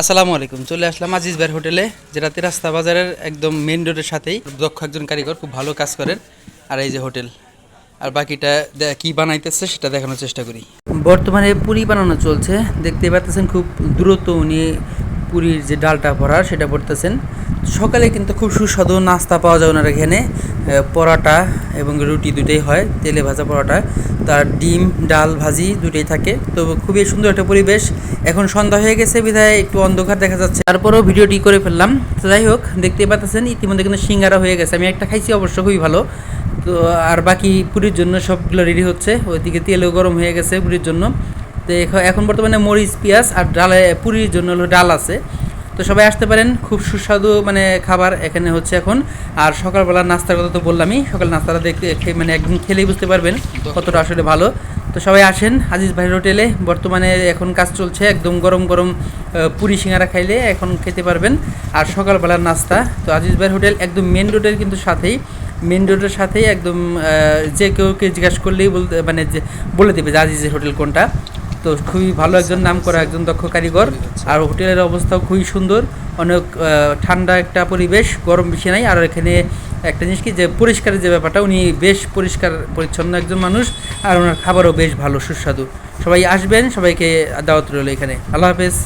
আসসালামু আলাইকুম। চলে আসলাম আজিজ ভাইয়ের হোটেলে, যেটাতে রাস্তা বাজারের একদম মেন রোডের সাথেই দক্ষ একজন কারিগর খুব ভালো কাজ করেন। আর এই যে হোটেল, আর বাকিটা কি বানাইতেছে সেটা দেখানোর চেষ্টা করি। বর্তমানে পুরি বানানো চলছে, দেখতে পাচ্ছেন খুব দ্রুত উনি পুরীর যে ডালটা ভরার সেটা পড়তেছেন। সকালে কিন্তু খুব সুস্বাদু নাস্তা পাওয়া যায় ওনার এখানে। পরোটা এবং রুটি দুটোই হয়, তেলে ভাজা পরোটা। তার ডিম, ডাল, ভাজি দুটোই থাকে। তো খুবই সুন্দর একটা পরিবেশ। এখন সন্ধ্যা হয়ে গেছে, বিধায় একটু অন্ধকার দেখা যাচ্ছে। তারপরেও ভিডিওটি করে ফেললাম। যাই হোক দেখতে পাচ্ছেন, ইতিমধ্যে কিন্তু সিঙ্গারা হয়ে গেছে। আমি একটা খাইছি অবশ্য, খুবই ভালো। তো আর বাকি পুরীর জন্য সবগুলো রেডি হচ্ছে। ওইদিকে তেলও গরম হয়ে গেছে পুরীর জন্য। তো এখন বর্তমানে মরিচ, পেঁয়াজ আর ডালে, পুরীর জন্য হলো ডাল আছে। তো সবাই আসতে পারেন, খুব সুস্বাদু মানে খাবার এখানে হচ্ছে এখন। আর সকালবেলার নাস্তার কথা তো বললামই সকাল নাস্তাটা দেখতে মানে একদিন খেলেই বুঝতে পারবেন কতটা আসলে ভালো। তো সবাই আসেন আজিজ ভাইয়ের হোটেলে, বর্তমানে এখন কাজ চলছে একদম গরম গরম পুরি সিঙ্গারা খাইলে এখন খেতে পারবেন। আর সকালবেলার নাস্তা, তো আজিজ ভাইয়ের হোটেল একদম মেন রোডের কিন্তু সাথেই। মেন রোডের সাথেই একদম যে কেউ কে জিজ্ঞাসা করলেই বলতে মানে যে বলে দেবে যে আজিজের হোটেল কোনটা। তো খুবই ভালো একজন নাম করা একজন দক্ষ কারিগর। আর হোটেলের অবস্থাও খুবই সুন্দর। অনেক ঠান্ডা একটা পরিবেশ, গরম বেশি নাই। আর এখানে একটা জিনিস কি যে পরিষ্কারের যে ব্যাপারটা, উনি বেশ পরিষ্কার, পরিচ্ছন্ন একজন মানুষ। আর ওনার খাবারও বেশ ভালো, সুস্বাদু। সবাই আসবেন, সবাইকে দাওয়াত রইল এখানে। আল্লাহ হাফেজ।